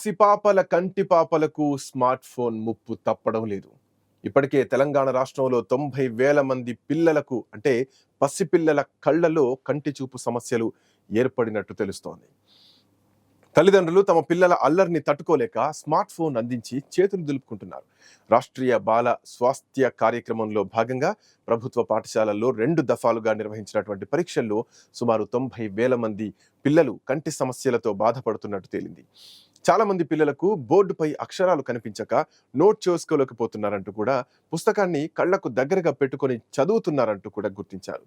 పసిపాపల కంటి పాపలకు smart phone ముప్పు తప్పడం లేదు. ఇప్పటికే తెలంగాణ రాష్ట్రంలో తొంభై వేల మంది పిల్లలకు అంటే పసిపిల్లల కళ్ళలో కంటి చూపు సమస్యలు ఏర్పడినట్టు తెలుస్తోంది. తల్లిదండ్రులు తమ పిల్లల అల్లరిని తట్టుకోలేక స్మార్ట్ ఫోన్ అందించి చేతులు దులుపుకుంటున్నారు. రాష్ట్రీయ బాల స్వాస్థ్య కార్యక్రమంలో భాగంగా ప్రభుత్వ పాఠశాలల్లో రెండు దఫాలుగా నిర్వహించినటువంటి పరీక్షల్లో సుమారు తొంభై వేల మంది పిల్లలు కంటి సమస్యలతో బాధపడుతున్నట్టు తేలింది. చాలామంది పిల్లలకు బోర్డుపై అక్షరాలు కనిపించక నోట్ చేసుకోలేకపోతున్నారంటూ కూడా పుస్తకాన్ని కళ్ళకు దగ్గరగా పెట్టుకొని చదువుతున్నారంటూ కూడా గుర్తించారు.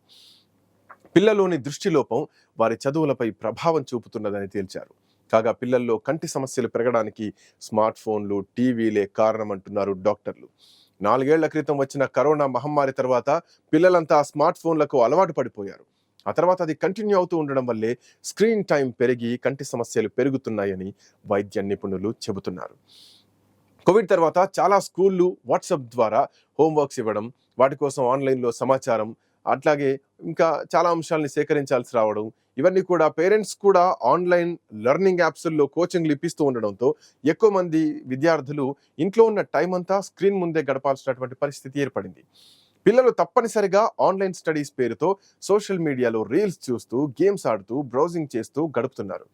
పిల్లలోని దృష్టిలోపం వారి చదువులపై ప్రభావం చూపుతున్నదని తేల్చారు. కాగా పిల్లల్లో కంటి సమస్యలు పెరగడానికి స్మార్ట్ ఫోన్లు టీవీలే కారణమంటున్నారు డాక్టర్లు. నాలుగేళ్ళ క్రితం వచ్చిన కరోనా మహమ్మారి తర్వాత పిల్లలంతా స్మార్ట్ ఫోన్లకు అలవాటు పడిపోయారు. ఆ తర్వాత అది కంటిన్యూ అవుతూ ఉండడం వల్లే స్క్రీన్ టైం పెరిగి కంటి సమస్యలు పెరుగుతున్నాయని వైద్య నిపుణులు చెబుతున్నారు. కోవిడ్ తర్వాత చాలా స్కూళ్ళు వాట్సాప్ ద్వారా హోంవర్క్స్ ఇవ్వడం వాటి కోసం ఆన్లైన్లో సమాచారం అట్లాగే ఇంకా చాలా అంశాలని సేకరించాల్సి రావడం ఇవన్నీ కూడా పేరెంట్స్ కూడా ఆన్లైన్ లెర్నింగ్ యాప్స్ల్లో కోచింగ్లు ఇప్పిస్తూ ఉండడంతో ఎక్కువ మంది విద్యార్థులు ఇంట్లో ఉన్న టైం అంతా స్క్రీన్ ముందే గడపాల్సినటువంటి పరిస్థితి ఏర్పడింది. పిల్లలు తప్పనిసరిగా ఆన్లైన్ స్టడీస్ పేరుతో సోషల్ మీడియాలో రీల్స్ చూస్తూ గేమ్స్ ఆడుతూ బ్రౌజింగ్ చేస్తూ గడుపుతున్నారు.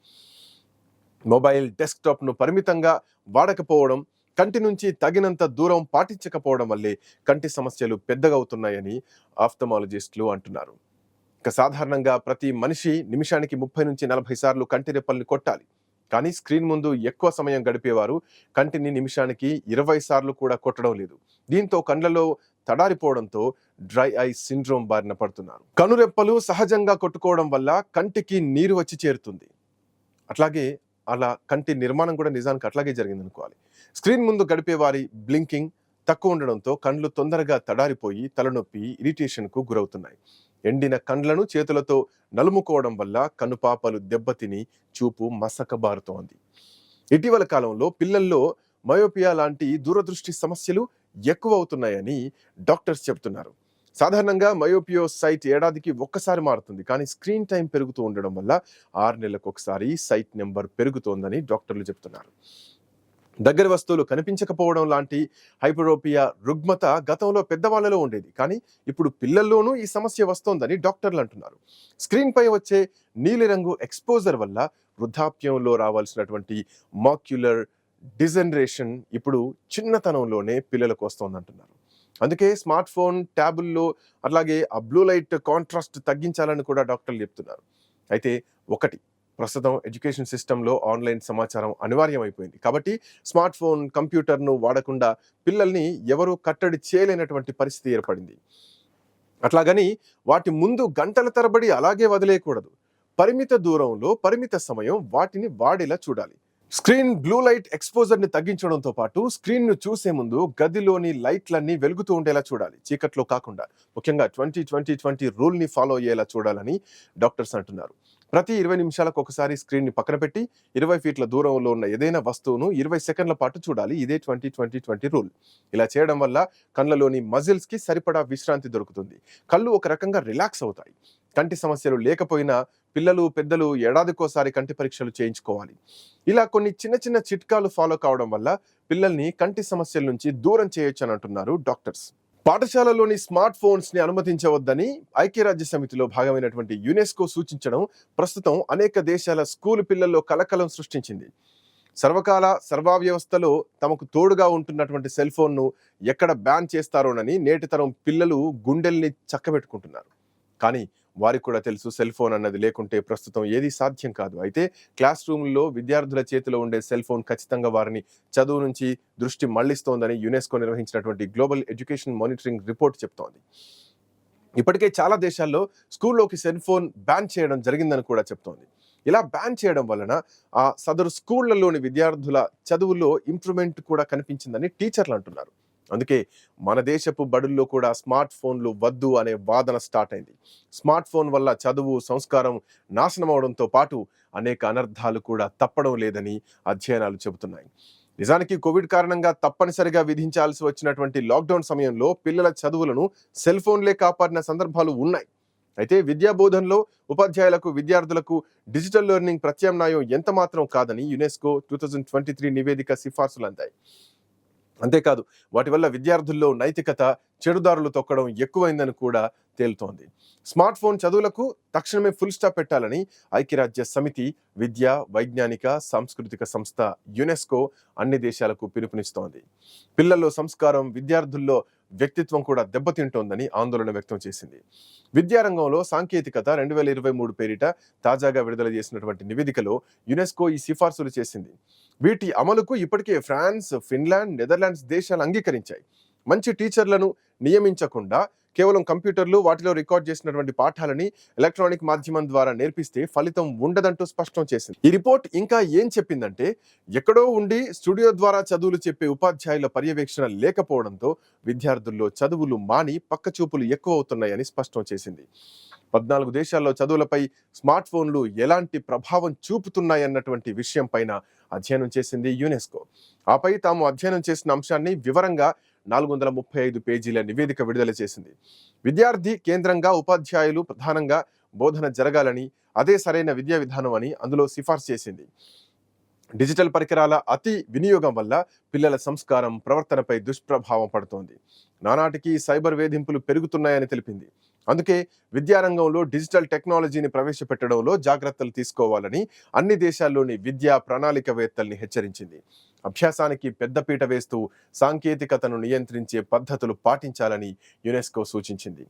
మొబైల్ డెస్క్టాప్ను పరిమితంగా వాడకపోవడం కంటి నుంచి తగినంత దూరం పాటించకపోవడం వల్లే కంటి సమస్యలు పెద్దగవుతున్నాయని ఆఫ్థమాలజిస్టులు అంటున్నారు. ఇక సాధారణంగా ప్రతి మనిషి నిమిషానికి ముప్పై నుంచి నలభై సార్లు కంటి రెప్పల్ని కొట్టాలి. కానీ స్క్రీన్ ముందు ఎక్కువ సమయం గడిపేవారు కంటిని నిమిషానికి ఇరవై సార్లు కూడా కొట్టడం లేదు. దీంతో కండ్లలో తడారిపోవడంతో డ్రై ఐ సిండ్రోమ్ బారిన పడుతున్నారు. కనురెప్పలు సహజంగా కొట్టుకోవడం వల్ల కంటికి నీరు వచ్చి చేరుతుంది. అట్లాగే అలా కంటి నిర్మాణం కూడా నిజానికి అట్లాగే జరిగింది అనుకోవాలి స్క్రీన్ ముందు గడిపే వారి బ్లింకింగ్ తక్కువ ఉండడంతో కండ్లు తొందరగా తడారిపోయి తలనొప్పి ఇరిటేషన్కు గురవుతున్నాయి. ఎండిన కండ్లను చేతులతో నలుముకోవడం వల్ల కనుపాపలు దెబ్బతిని చూపు మసకబారుతోంది. ఇటీవల కాలంలో పిల్లల్లో మయోపియా లాంటి దూరదృష్టి సమస్యలు ఎక్కువ అవుతున్నాయని డాక్టర్స్ చెబుతున్నారు. సాధారణంగా మయోపియో సైట్ ఏడాదికి ఒక్కసారి మారుతుంది కానీ స్క్రీన్ టైం పెరుగుతూ ఉండడం వల్ల ఆరు నెలలకు ఒకసారి సైట్ నెంబర్ పెరుగుతోందని డాక్టర్లు చెబుతున్నారు. దగ్గర వస్తువులు కనిపించకపోవడం లాంటి హైపరోపియా రుగ్మత గతంలో పెద్దవాళ్ళలో ఉండేది. కానీ ఇప్పుడు పిల్లల్లోనూ ఈ సమస్య వస్తోందని డాక్టర్లు అంటున్నారు. స్క్రీన్పై వచ్చే నీలిరంగు ఎక్స్పోజర్ వల్ల వృద్ధాప్యంలో రావాల్సినటువంటి మాక్యులర్ డిజనరేషన్ ఇప్పుడు చిన్నతనంలోనే పిల్లలకు వస్తోందంటున్నారు. అందుకే స్మార్ట్ ఫోన్ ట్యాబుల్లో అలాగే ఆ బ్లూ లైట్ కాంట్రాస్ట్ తగ్గించాలని కూడా డాక్టర్లు చెప్తున్నారు. అయితే ఒకటి ప్రస్తుతం ఎడ్యుకేషన్ సిస్టంలో ఆన్లైన్ సమాచారం అనివార్యమైపోయింది. కాబట్టి స్మార్ట్ ఫోన్ కంప్యూటర్ను వాడకుండా పిల్లల్ని ఎవరూ కట్టడి చేయలేనటువంటి పరిస్థితి ఏర్పడింది. అట్లాగని వాటి ముందు గంటల తరబడి అలాగే వదిలేయకూడదు. పరిమిత దూరంలో పరిమిత సమయం వాటిని వాడేలా చూడాలి. స్క్రీన్ బ్లూ లైట్ ఎక్స్పోజర్ని తగ్గించడంతో పాటు స్క్రీన్ను చూసే ముందు గదిలోని లైట్లన్నీ వెలుగుతూ ఉండేలా చూడాలి. చీకట్లో కాకుండా. ముఖ్యంగా ట్వంటీ ట్వంటీ ట్వంటీ రూల్ని ఫాలో అయ్యేలా చూడాలని డాక్టర్స్ అంటున్నారు. ప్రతి ఇరవై నిమిషాలకు ఒకసారి స్క్రీన్ని పక్కన పెట్టి ఇరవై ఫీట్ల దూరంలో ఉన్న ఏదైనా వస్తువును ఇరవై సెకండ్ల పాటు చూడాలి. ఇదే ట్వంటీ ట్వంటీ ట్వంటీ రూల్. ఇలా చేయడం వల్ల కళ్ళలోని మజిల్స్కి సరిపడా విశ్రాంతి దొరుకుతుంది. కళ్ళు ఒక రకంగా రిలాక్స్ అవుతాయి. కంటి సమస్యలు లేకపోయినా పిల్లలు పెద్దలు ఏడాదికోసారి కంటి పరీక్షలు చేయించుకోవాలి. ఇలా కొన్ని చిన్న చిన్న చిట్కాలు ఫాలో కావడం వల్ల పిల్లల్ని కంటి సమస్యల నుంచి దూరం చేయొచ్చు అని అంటున్నారు డాక్టర్స్. పాఠశాలలోని స్మార్ట్ ఫోన్స్ని అనుమతించవద్దని ఐక్యరాజ్య సమితిలో భాగమైనటువంటి యునెస్కో సూచించడం ప్రస్తుతం అనేక దేశాల స్కూల్ పిల్లల్లో కలకలం సృష్టించింది. సర్వకాల సర్వావ్యవస్థలో తమకు తోడుగా ఉంటున్నటువంటి సెల్ ఫోన్ను ఎక్కడ బ్యాన్ చేస్తారోనని నేటి తరం పిల్లలు గుండెల్ని చక్కబెట్టుకుంటున్నారు. కానీ వారికి కూడా తెలుసు సెల్ ఫోన్ అన్నది లేకుంటే ప్రస్తుతం ఏది సాధ్యం కాదు. అయితే క్లాస్ రూమ్లో విద్యార్థుల చేతిలో ఉండే సెల్ ఫోన్ ఖచ్చితంగా వారిని చదువు నుంచి దృష్టి మళ్ళిస్తోందని యునెస్కో నిర్వహించినటువంటి గ్లోబల్ ఎడ్యుకేషన్ మానిటరింగ్ రిపోర్ట్ చెప్తోంది. ఇప్పటికే చాలా దేశాల్లో స్కూల్లోకి సెల్ ఫోన్ బ్యాన్ చేయడం జరిగిందని కూడా చెప్తోంది. ఇలా బ్యాన్ చేయడం వలన ఆ సదరు స్కూళ్ళలోని విద్యార్థుల చదువులో ఇంప్రూవ్మెంట్ కూడా కనిపించిందని టీచర్లు అంటున్నారు. అందుకే మన దేశపు బడుల్లో కూడా స్మార్ట్ ఫోన్లు వద్దు అనే వాదన స్టార్ట్ అయింది. స్మార్ట్ ఫోన్ వల్ల చదువు సంస్కారం నాశనం అవడంతో పాటు అనేక అనర్థాలు కూడా తప్పడం లేదని అధ్యయనాలు చెబుతున్నాయి. నిజానికి కోవిడ్ కారణంగా తప్పనిసరిగా విధించాల్సి వచ్చినటువంటి లాక్డౌన్ సమయంలో పిల్లల చదువులను సెల్ ఫోన్లే కాపాడిన సందర్భాలు ఉన్నాయి. అయితే విద్యా బోధనలో ఉపాధ్యాయులకు విద్యార్థులకు డిజిటల్ లెర్నింగ్ ప్రత్యామ్నాయం ఎంత మాత్రం కాదని UNESCO two thousand twenty three నివేదిక సిఫార్సులు అందాయి అంతేకాదు వాటి వల్ల విద్యార్థుల్లో నైతికత చెడుదారులు తొక్కడం ఎక్కువైందని కూడా తేలుతోంది. స్మార్ట్ ఫోన్ చదువులకు తక్షణమే ఫుల్ స్టాప్ పెట్టాలని ఐక్యరాజ్య సమితి విద్య వైజ్ఞానిక సాంస్కృతిక సంస్థ యునెస్కో అన్ని దేశాలకు పిలుపునిస్తోంది. పిల్లల్లో సంస్కారం విద్యార్థుల్లో వ్యక్తిత్వం కూడా దెబ్బతింటోందని ఆందోళన వ్యక్తం చేసింది. విద్యారంగంలో సాంకేతికత రెండు వేల ఇరవై మూడు పేరిట తాజాగా విడుదల చేసినటువంటి నివేదికలో యునెస్కో ఈ సిఫార్సులు చేసింది. వీటి అమలుకు ఇప్పటికే ఫ్రాన్స్ ఫిన్లాండ్ నెదర్లాండ్స్ దేశాలు అంగీకరించాయి. మంచి టీచర్లను నియమించకుండా కేవలం కంప్యూటర్లు వాటిలో రికార్డ్ చేసినటువంటి పాఠాలని ఎలక్ట్రానిక్ మాధ్యమం ద్వారా నేర్పిస్తే ఫలితం ఉండదంటూ స్పష్టం చేసింది. ఈ రిపోర్ట్ ఇంకా ఏం చెప్పిందంటే ఎక్కడో ఉండి స్టూడియో ద్వారా చదువులు చెప్పే ఉపాధ్యాయుల పర్యవేక్షణ లేకపోవడంతో విద్యార్థుల్లో చదువులు మాని పక్కచూపులు ఎక్కువ అవుతున్నాయని స్పష్టం చేసింది. పద్నాలుగు దేశాల్లో చదువులపై స్మార్ట్ ఫోన్లు ఎలాంటి ప్రభావం చూపుతున్నాయన్నటువంటి విషయం పైన అధ్యయనం చేసింది యునెస్కో. ఆపై తాము అధ్యయనం చేసిన అంశాన్ని వివరంగా నాలుగు వందల ముప్పై ఐదు పేజీల నివేదిక విడుదల చేసింది. విద్యార్థి కేంద్రంగా ఉపాధ్యాయులు ప్రధానంగా బోధన జరగాలని అదే సరైన విద్యా విధానం అని అందులో సిఫార్సు చేసింది. డిజిటల్ పరికరాల అతి వినియోగం వల్ల పిల్లల సంస్కారం ప్రవర్తనపై దుష్ప్రభావం పడుతోంది. నానాటికి సైబర్ వేధింపులు పెరుగుతున్నాయని తెలిపింది. అందుకే విద్యారంగంలో డిజిటల్ టెక్నాలజీని ప్రవేశపెట్టడంలో జాగ్రత్తలు తీసుకోవాలని అన్ని దేశాల్లోని విద్యా ప్రణాళికవేత్తల్ని హెచ్చరించింది. అభ్యాసానికి పెద్దపీట వేస్తూ సాంకేతికతను నియంత్రించే పద్ధతులు పాటించాలని యునెస్కో సూచించింది.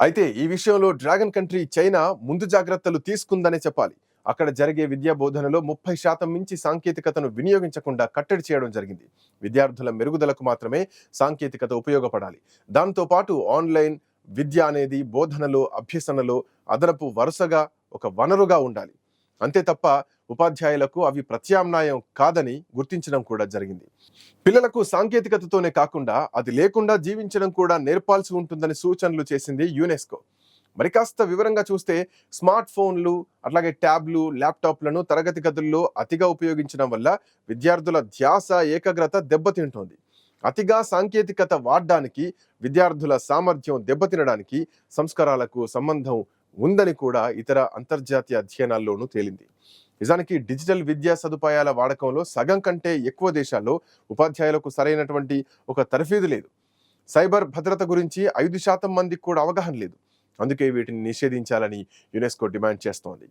అయితే ఈ విషయంలో డ్రాగన్ కంట్రీ చైనా ముందు జాగ్రత్తలు తీసుకుందనే చెప్పాలి. అక్కడ జరిగే విద్యా బోధనలో ముప్పై శాతం మించి సాంకేతికతను వినియోగించకుండా కట్టడి చేయడం జరిగింది. విద్యార్థుల మెరుగుదలకు మాత్రమే సాంకేతికత ఉపయోగపడాలి. దాంతో పాటు ఆన్లైన్ విద్య అనేది బోధనలో అభ్యసనలో అదనపు వరుసగా ఒక వనరుగా ఉండాలి. అంతే తప్ప ఉపాధ్యాయులకు అవి ప్రత్యామ్నాయం కాదని గుర్తించడం కూడా జరిగింది. పిల్లలకు సాంకేతికతతోనే కాకుండా అది లేకుండా జీవించడం కూడా నేర్పాల్సి ఉంటుందని సూచనలు చేసింది యునెస్కో. మరి కాస్త వివరంగా చూస్తే స్మార్ట్ ఫోన్లు అట్లాగే ట్యాబ్లు ల్యాప్టాప్లను తరగతి గదుల్లో అతిగా ఉపయోగించడం వల్ల విద్యార్థుల ధ్యాస ఏకాగ్రత దెబ్బతింటోంది. అతిగా సాంకేతికత వాడడానికి విద్యార్థుల సామర్థ్యం దెబ్బతినడానికి సంస్కారాలకు సంబంధం ఉందని కూడా ఇతర అంతర్జాతీయ అధ్యయనాల్లోనూ తేలింది. నిజానికి డిజిటల్ విద్యా సదుపాయాల వాడకంలో సగం కంటే ఎక్కువ దేశాల్లో ఉపాధ్యాయులకు సరైనటువంటి ఒక తరఫీదు లేదు. సైబర్ భద్రత గురించి ఐదు శాతం మందికి కూడా అవగాహన లేదు. అందుకే వీటిని నిషేధించాలని యునెస్కో డిమాండ్ చేస్తోంది.